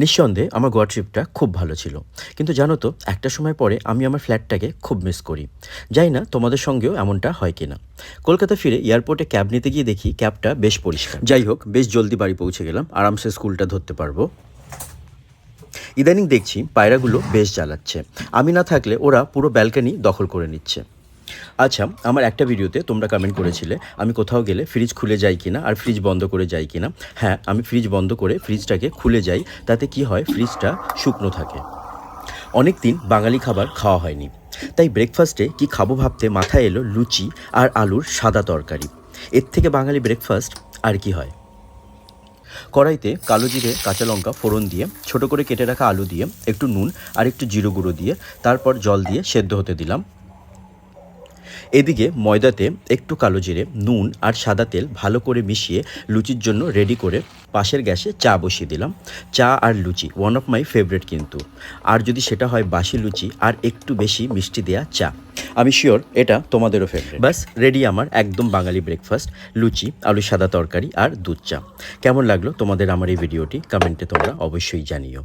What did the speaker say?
নিঃসন্দেহে আমার গোয়া ট্রিপটা খুব ভালো ছিল। কিন্তু জানো তো, একটা সময় পরে আমি আমার ফ্ল্যাটটাকে খুব মিস করি। জানি না তোমাদের সঙ্গেও এমনটা হয় কিনা। কলকাতা ফিরে এয়ারপোর্টে ক্যাব নিতে গিয়ে দেখি ক্যাবটা বেশ পরিষ্কার। যাই হোক, বেশ জলদি বাড়ি পৌঁছে গেলাম। আরামসে স্কুলটা ধরতে পারব। ইদানিং দেখছি পায়রাগুলো বেশ জ্বালাচ্ছে। আমি না থাকলে ওরা পুরো ব্যালকানি দখল করে নিচ্ছে। আচ্ছা আমার একটা ভিডিওতে তোমরা কমেন্ট করেছিলে, আমি কোথাও গেলে ফ্রিজ খুলে যাই কিনা আর ফ্রিজ বন্ধ করে যাই কিনা। হ্যাঁ আমি ফ্রিজ বন্ধ করে ফ্রিজটাকে খুলে যাই, তাতে কি হয়? ফ্রিজটা শুকনো থাকে। অনেক দিন বাঙালি খাবার খাওয়া হয়নি। তাই ব্রেকফাস্টে কি খাব ভাবতে মাথায় এলো লুচি আর আলুর সাদা তরকারি। এর থেকে বাঙালি ব্রেকফাস্ট আর কি হয়? কড়াইতে কালো জিরে, কাঁচা লঙ্কা, ফোড়ন দিয়ে, ছোট করে কেটে রাখা আলু দিয়ে, একটু নুন আর একটু জিরো গুঁড়ো দিয়ে, তারপর জল দিয়ে সেদ্ধ হতে দিলাম। এদিকে ময়দাতে একটু কালো জিরে, নুন আর সাদা তেল ভালো করে মিশিয়ে লুচির জন্য রেডি করে পাশের গ্যাসে চা বসিয়ে দিলাম। চা আর লুচি ওয়ান অফ মাই ফেভারিট কিন্তু। আর যদি সেটা হয় বাসি লুচি আর একটু বেশি মিষ্টি দেয়া চা। আমি শিওর এটা তোমাদেরও ফেভারিট বাস রেডি আমার একদম বাঙালি ব্রেকফাস্ট লুচি আলু সাদা তরকারি আর দুধ চা। কেমন লাগল তোমাদের আমার এই ভিডিওটি কমেন্টে তোমরা অবশ্যই জানিও।